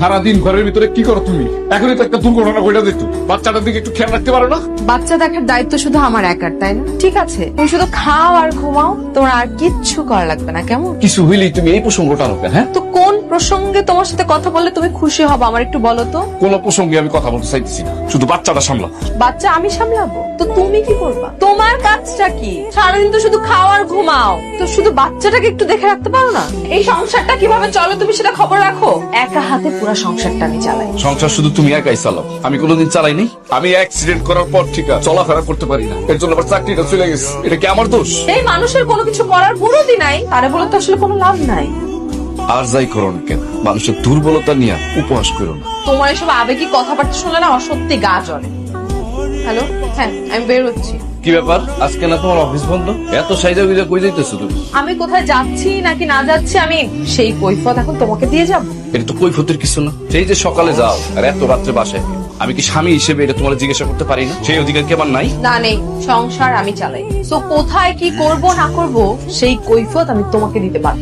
সারাদিন ঘরের ভিতরে কি করো তুমি? এখনই তো একটা দুর্ঘটনা ঘটে যেত। বাচ্চাটার দিকে একটু খেয়াল রাখতে পারো না? বাচ্চা দেখার দায়িত্ব শুধু আমার একার তাই না? ঠিক আছে তুমি শুধু খাও আর ঘুমাও তোমার আর কিচ্ছু করা লাগবে না কেমন? কিছু হইলেই তুমি এই প্রসঙ্গটা কেন হ্যাঁ? তো কোন প্রসঙ্গে তোমার সাথে কথা বললে তুমি খুশি হব আমার একটু বলো তো? কোন প্রসঙ্গে আমি কথা বলতে চাইতেছি না শুধু বাচ্চাটা সামলা বাচ্চা আমি সামলাবো? তো তুমি কি করবা? তোমার কাজটা কি? সারাদিন তো শুধু খাও আর ঘুমাও। তো শুধু বাচ্চাটাকে একটু দেখে রাখতে পারো না? এই সংসারটা কীভাবে চলে তুমি সেটা খবর রাখো? একা হাতে পুরো সংসারটা আমি চালাই। সংসার শুধু তুমি একাই চালাও। আমি কোনোদিন চালাইনি। আমি অ্যাক্সিডেন্ট করার পর ঠিক আছে চলাফেরা করতে পারি না। এর জন্য আমার চাকরিটা চলে গেছে। এটা কি আমার দোষ? এই মানুষের কোনো কিছু করার নাই। তারে বলে তো আসলে কোনো লাভ নাই। আর যাই করো না কেন? মানুষের দুর্বলতা নিয়ে উপহাস করো না। তোমার এসব আবেগী কথাবার্তা শুনলে না আমার সত্যি গা জ্বলে। হ্যালো হ্যাঁ আমি বের হচ্ছি। কি ব্যাপার? আজকে না তোমার অফিস বন্ধ? এত সাইজা গুজা কই যাইতেছো তুমি? আমি কোথায় যাচ্ছি নাকি না যাচ্ছি আমি সেই কৈফত এখন তোমাকে দিয়ে যাব। এটা তো কৈফতের কিছু না। সেই যে সকালে যাও আর এত রাত্রে বাসায়। আমি কি স্বামী হিসেবে এটা তোমার জিজ্ঞাসা করতে পারি না? সেই অধিকার কি আমার নাই? না নেই। সংসার আমি চালাই। তো কোথায় কি করব না করব সেই কৈফত আমি তোমাকে দিতে পারব।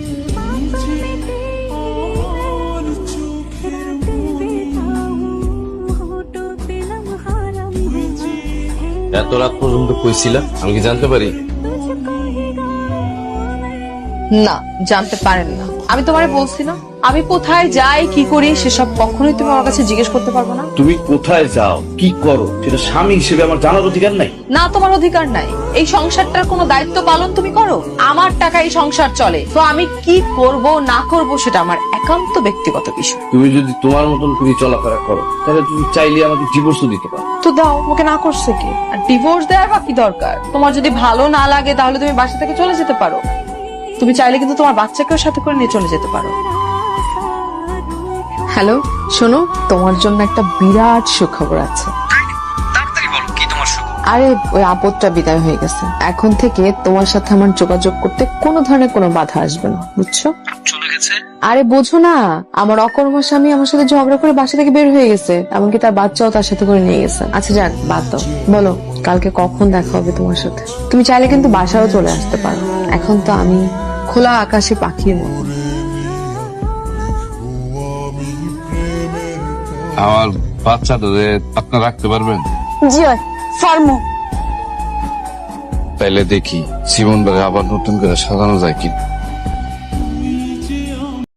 এত রাত পর্যন্ত কইছিলা? আমি কি জানতে পারি? না জানতে পারেন না। আমি তোমারে বলছি না আমি কোথায় যাই কি করি সেসব কখনোই তুমি আমার কাছে জিজ্ঞেস করতে পারব না। তুমি কোথায় যাও কি করো সেটা স্বামী হিসেবে আমার জানার অধিকার নাই? না তোমার অধিকার নাই। এই সংসারটার কোনো দায়িত্ব পালন তুমি করো? আমার টাকা এই সংসার চলে তো আমি কি করব না করব সেটা আমার একান্ত ব্যক্তিগত বিষয়। তুমি যদি তোমার মতন করে চলাফেরা করো তাহলে তুমি চাইলে আমাকে ডিভোর্সও দিতে পারো। তো দাও ওকে না করছে কি? আর ডিভোর্স দেওয়ার বা কি দরকার? তোমার যদি ভালো না লাগে তাহলে তুমি বাসা থেকে চলে যেতে পারো। তুমি চাইলে কিন্তু তোমার বাচ্চাকেও সাথে করে নিয়ে চলে যেতে পারো। হ্যালো শোনো তোমার জন্য একটা বিরাট সুখবর আছে। আরে ওই আপদটা বিদায় হয়ে গেছে। এখন থেকে তোমার সাথে আমার যোগাযোগ করতে কোনো ধরনের কোনো বাধা আসবে না বুঝছ? আরে বোঝো না আমার অকর্মা স্বামী আমার সাথে ঝগড়া করে বাসা থেকে বের হয়ে গেছে এমনকি তার বাচ্চাও তার সাথে করে নিয়ে গেছে। আচ্ছা যাক বাদ দাও। বলো কালকে কখন দেখা হবে তোমার সাথে? তুমি চাইলে কিন্তু বাসাও চলে আসতে পারো। এখন তো আমি খোলা আকাশে পাখির মতো। আমার বাচ্চাটা আপনার রাখতে পারবেন? জি ফার্মো। তাইলে দেখি জীবন আবার নতুন করে সাজানো যায় কি